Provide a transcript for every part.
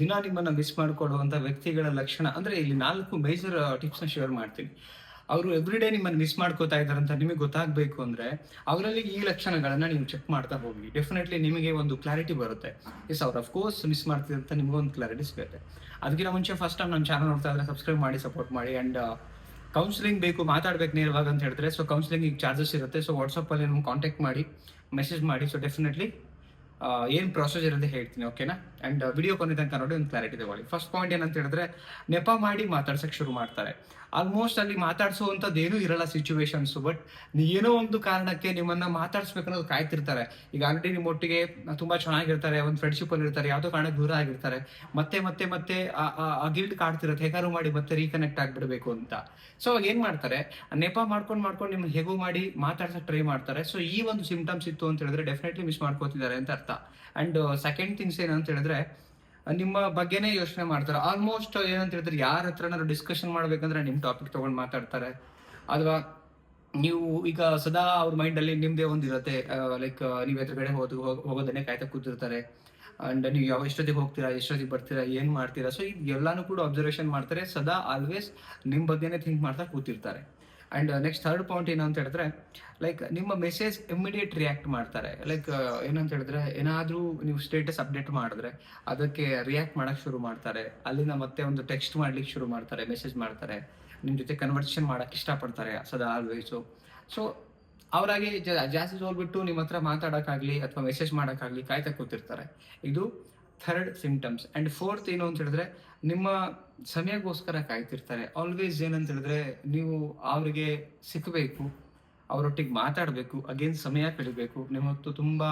ದಿನ ನಿಮ್ಮನ್ನ ಮಿಸ್ ಮಾಡ್ಕೊಡುವಂತ ವ್ಯಕ್ತಿಗಳ ಲಕ್ಷಣ. ಅಂದ್ರೆ ಇಲ್ಲಿ ನಾಲ್ಕು ಮೇಜರ್ ಟಿಪ್ಸ್ನ ಶೇರ್ ಮಾಡ್ತೀನಿ. ಅವರು ಎವ್ರಿಡೇ ನಿಮ್ಮನ್ನು ಮಿಸ್ ಮಾಡ್ಕೋತಾ ಇದ್ದಾರೆ ಅಂತ ನಿಮಗೆ ಗೊತ್ತಾಗಬೇಕು ಅಂದ್ರೆ, ಅವರಲ್ಲಿ ಈ ಲಕ್ಷಣಗಳನ್ನ ನೀವು ಚೆಕ್ ಮಾಡ್ತಾ ಹೋಗಿ ಡೆಫಿನೆಟ್ಲಿ ನಿಮಗೆ ಒಂದು ಕ್ಲಾರಿಟಿ ಬರುತ್ತೆ. ಎಸ್ ಅವ್ರು ಅಫ್ಕೋರ್ಸ್ ಮಿಸ್ ಮಾಡ್ತಿದ್ರೆ ಅಂತ ನಿಮಗೆ ಒಂದು ಕ್ಲಾರಿಟಿ ಸಿಗುತ್ತೆ. ಅದಕ್ಕಿಂತ ಮುಂಚೆ ಫಸ್ಟ್ ಟೈಮ್ ನಮ್ಮ ಚಾನಲ್ ನೋಡ್ತಾ ಇದ್ರೆ ಸಬ್ಸ್ಕ್ರೈಬ್ ಮಾಡಿ ಸಪೋರ್ಟ್ ಮಾಡಿ ಅಂಡ್ ಕೌನ್ಸಿಲಿಂಗ್ ಬೇಕು, ಮಾತಾಡ್ಬೇಕು ನೇರವಾಗಿ ಅಂತ ಹೇಳಿದ್ರೆ ಸೊ ಕೌನ್ಸಿಲಿಂಗ್ ಈಗ ಚಾರ್ಜಸ್ ಇರುತ್ತೆ. ಸೊ ವಾಟ್ಸಪ್ಪಲ್ಲಿ ನಿಮ್ಗೆ ಕಾಂಟ್ಯಾಕ್ಟ್ ಮಾಡಿ ಮೆಸೇಜ್ ಮಾಡಿ. ಸೊ ಡೆಫಿನೆಟ್ಲಿ ಏನು ಪ್ರೊಸೀಜರ್ ಅಂತ ಹೇಳ್ತೀನಿ ಓಕೆನಾ ಅಂಡ್ ವಿಡಿಯೋ ಕೊನೆ ತನಕ ನೋಡಿ ಒಂದು ಕ್ಲಾರಿಟಿ ತಗೊಳ್ಳಿ. ಫಸ್ಟ್ ಪಾಯಿಂಟ್ ಏನಂತ ಹೇಳಿದ್ರೆ, ನೆಪ ಮಾಡಿ ಮಾತಾಡ್ಸಕ್ ಶುರು ಮಾಡ್ತಾರೆ. ಆಲ್ಮೋಸ್ಟ್ ಅಲ್ಲಿ ಮಾತಾಡಿಸುವಂಥದ್ದು ಏನೂ ಇರಲ್ಲ ಸಿಚುವೇಶನ್ಸು ಬಟ್ ಏನೋ ಒಂದು ಕಾರಣಕ್ಕೆ ನಿಮ್ಮನ್ನ ಮಾತಾಡಿಸ್ಬೇಕನ್ನೋದು ಕಾಯ್ತಿರ್ತಾರೆ. ಈಗ ಆಲ್ರೆಡಿ ನಿಮ್ಮ ಒಟ್ಟಿಗೆ ತುಂಬಾ ಚೆನ್ನಾಗಿರ್ತಾರೆ, ಒಂದು ಫ್ರೆಂಡ್ಶಿಪ್ ಅಲ್ಲಿ ಇರ್ತಾರೆ, ಯಾವುದೋ ಕಾರಣಕ್ಕೆ ದೂರ ಆಗಿರ್ತಾರೆ. ಮತ್ತೆ ಮತ್ತೆ ಮತ್ತೆ, ಆ ಗಿಲ್ಟ್ ಕಾಡ್ತಿರುತ್ತೆ ಹೇಗಾರು ಮಾಡಿ ಮತ್ತೆ ರೀಕನೆಕ್ಟ್ ಆಗಿಬಿಡಬೇಕು ಅಂತ. ಸೊ ಏನ್ ಮಾಡ್ತಾರೆ, ನೆಪ ಮಾಡ್ಕೊಂಡು ಮಾಡ್ಕೊಂಡು ನಿಮ್ಗೆ ಹೇಗೂ ಮಾಡಿ ಮಾತಾಡ್ಸಕ್ ಟ್ರೈ ಮಾಡ್ತಾರೆ. ಸೊ ಈ ಒಂದು ಸಿಂಪ್ಟಮ್ಸ್ ಇತ್ತು ಅಂತ ಹೇಳಿದ್ರೆ ಡೆಫಿನೆಟ್ಲಿ ಮಿಸ್ ಮಾಡ್ಕೋತಿದ್ದಾರೆ ಅಂತ ಅರ್ಥ. ಅಂಡ್ ಸೆಕೆಂಡ್ ಥಿಂಗ್ಸ್ ಏನಂತ ಹೇಳಿದ್ರೆ ನಿಮ್ಮ ಬಗ್ಗೆನೇ ಯೋಚನೆ ಮಾಡ್ತಾರೆ. ಆಲ್ಮೋಸ್ಟ್ ಏನಂತ ಹೇಳಿದ್ರೆ ಯಾರ ಹತ್ರನಾದ್ರು ಡಿಸ್ಕಷನ್ ಮಾಡ್ಬೇಕಂದ್ರೆ ನಿಮ್ ಟಾಪಿಕ್ ತಗೊಂಡ್ ಮಾತಾಡ್ತಾರೆ. ಅಥವಾ ನೀವು ಈಗ ಸದಾ ಅವ್ರ ಮೈಂಡ್ ಅಲ್ಲಿ ನಿಮ್ದೇ ಒಂದು ಇರುತ್ತೆ. ಲೈಕ್ ನೀವು ಎದುರುಗಡೆ ಹೋದ್ ಹೋಗೋದನ್ನೇ ಕಾಯ್ತಾ ಕೂತಿರ್ತಾರೆ. ಅಂಡ್ ನೀವು ಯಾವ ಎಷ್ಟೊತ್ತಿಗೆ ಹೋಗ್ತೀರಾ, ಎಷ್ಟೊತ್ತಿಗೆ ಬರ್ತೀರಾ, ಏನು ಮಾಡ್ತೀರಾ? ಸೊ ಇದು ಎಲ್ಲಾನು ಕೂಡ ಅಬ್ಸರ್ವೇಷನ್ ಮಾಡ್ತಾರೆ. ಸದಾ ಆಲ್ವೇಸ್ ನಿಮ್ಮ ಬಗ್ಗೆನೇ ಥಿಂಕ್ ಮಾಡ್ತಾ ಕೂತಿರ್ತಾರೆ. ಅಂಡ್ ನೆಕ್ಸ್ಟ್ ಥರ್ಡ್ ಪಾಯಿಂಟ್ ಏನು ಅಂತ ಹೇಳಿದ್ರೆ ಲೈಕ್ ನಿಮ್ಮ ಮೆಸೇಜ್ ಇಮ್ಮಿಡಿಯೇಟ್ ರಿಯಾಕ್ಟ್ ಮಾಡ್ತಾರೆ. ಲೈಕ್ ಏನಂತ ಹೇಳಿದ್ರೆ, ಏನಾದರೂ ನೀವು ಸ್ಟೇಟಸ್ ಅಪ್ಡೇಟ್ ಮಾಡಿದ್ರೆ, ಅದಕ್ಕೆ ರಿಯಾಕ್ಟ್ ಮಾಡೋಕ್ಕೆ ಶುರು ಮಾಡ್ತಾರೆ. ಅಲ್ಲಿಂದ ಮತ್ತೆ ಒಂದು ಟೆಕ್ಸ್ಟ್ ಮಾಡ್ಲಿಕ್ಕೆ ಶುರು ಮಾಡ್ತಾರೆ ಮೆಸೇಜ್ ಮಾಡ್ತಾರೆ. ನಿಮ್ಮ ಜೊತೆ ಕನ್ವರ್ಸೇಷನ್ ಮಾಡೋಕ್ಕೆ ಇಷ್ಟಪಡ್ತಾರೆ, ಸದಾ ಆಲ್ವೇಸು ಸೊ ಅವರಾಗಿ ಜಾಸ್ತಿ ಹೋಗ್ಬಿಟ್ಟು ನಿಮ್ಮ ಹತ್ರ ಮಾತಾಡೋಕ್ಕಾಗಲಿ, ಅಥವಾ ಮೆಸೇಜ್ ಮಾಡೋಕ್ಕಾಗಲಿ ಕಾಯ್ತಾ ಕೂತಿರ್ತಾರೆ. ಇದು ಥರ್ಡ್ ಸಿಂಟಮ್ಸ್ ಆ್ಯಂಡ್ ಫೋರ್ತ್ ಏನು ಅಂತ ಹೇಳಿದ್ರೆ, ನಿಮ್ಮ ಸಮಯಕ್ಕೋಸ್ಕರ ಕಾಯ್ತಿರ್ತಾರೆ. ಆಲ್ವೇಸ್ ಏನಂತ ಹೇಳಿದ್ರೆ, ನೀವು ಅವರಿಗೆ ಸಿಕ್ಕಬೇಕು ಅವರೊಟ್ಟಿಗೆ ಮಾತಾಡಬೇಕು ಅಗೇನ್ ಸಮಯ ಕಳಿಬೇಕು, ನಿಮ್ಮ ಹೊತ್ತು ತುಂಬ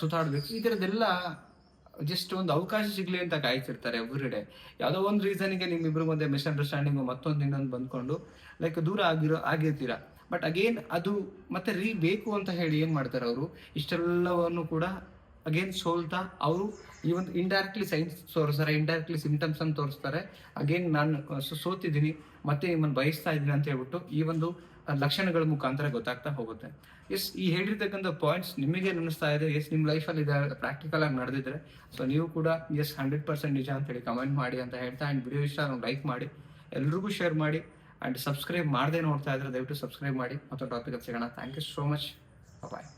ಸುತ್ತಾಡಬೇಕು. ಈ ಥರದ್ದೆಲ್ಲ ಜಸ್ಟ್ ಒಂದು ಅವಕಾಶ ಸಿಗಲಿ ಅಂತ ಕಾಯ್ತಿರ್ತಾರೆ ಎವ್ರಿಡೇ ಯಾವುದೋ ಒಂದು ರೀಸನ್ಗೆ ನಿಮ್ಮಿಬ್ರು ಮಧ್ಯೆ ಮಿಸ್ಅಂಡರ್ಸ್ಟ್ಯಾಂಡಿಂಗ್ ಮತ್ತೊಂದು ಇನ್ನೊಂದು ಬಂದ್ಕೊಂಡು ಲೈಕ್ ದೂರ ಆಗಿರೋ, ಆಗಿರ್ತೀರ. ಬಟ್ ಅಗೇನ್ ಅದು ಮತ್ತೆ ರೀ ಬೇಕು ಅಂತ ಹೇಳಿ ಏನು ಮಾಡ್ತಾರೆ ಅವರು? ಇಷ್ಟೆಲ್ಲವನ್ನು ಕೂಡ ಅಗೇನ್ ಸೋಲ್ತಾ, ಅವರು ಈ ಒಂದು ಇಂಡೈರೆಕ್ಟ್ಲಿ ಸೈನ್ಸ್ ತೋರಿಸ್ತಾರೆ ಇಂಡೈರೆಕ್ಟ್ಲಿ ಸಿಂಟಮ್ಸ್ ಅಂತ ತೋರಿಸ್ತಾರೆ. ಅಗೇನ್ ನಾನು ಸೋತಿದ್ದೀನಿ, ಮತ್ತೆ ನಿಮ್ಮನ್ನು ಬಯಸ್ತಾ ಇದ್ದೀನಿ ಅಂತ ಹೇಳ್ಬಿಟ್ಟು ಈ ಒಂದು ಲಕ್ಷಣಗಳ ಮುಖಾಂತರ ಗೊತ್ತಾಗ್ತಾ ಹೋಗುತ್ತೆ. ಎಸ್ ಈ ಹೇಳಿರ್ತಕ್ಕಂಥ ಪಾಯಿಂಟ್ಸ್ ನಿಮಗೆ ಅನಿಸ್ತಾ ಇದೆ. ಎಸ್ ನಿಮ್ಮ ಲೈಫಲ್ಲಿ ಇದೆ ಪ್ರಾಕ್ಟಿಕಲ್ ಆಗಿ ನಡೆದಿದ್ರೆ. ಸೊ ನೀವು ಕೂಡ ಎಸ್ ಹಂಡ್ರೆಡ್ ಪರ್ಸೆಂಟ್ ನಿಜ ಅಂತ ಹೇಳಿ ಕಮೆಂಟ್ ಮಾಡಿ ಅಂತ ಹೇಳ್ತಾ ಆ್ಯಂಡ್ ವಿಡಿಯೋ ಇಷ್ಟ ಲೈಕ್ ಮಾಡಿ. ಎಲ್ರಿಗೂ ಶೇರ್ ಮಾಡಿ ಆ್ಯಂಡ್ ಸಬ್ಸ್ಕ್ರೈಬ್ ಮಾಡದೆ ನೋಡ್ತಾ ಇದ್ರೆ ದಯವಿಟ್ಟು ಸಬ್ಸ್ಕ್ರೈಬ್ ಮಾಡಿ. ಮತ್ತೊಂದು ಟಾಪಿಕ್ ಸಿಗೋಣ. Thank you so much bye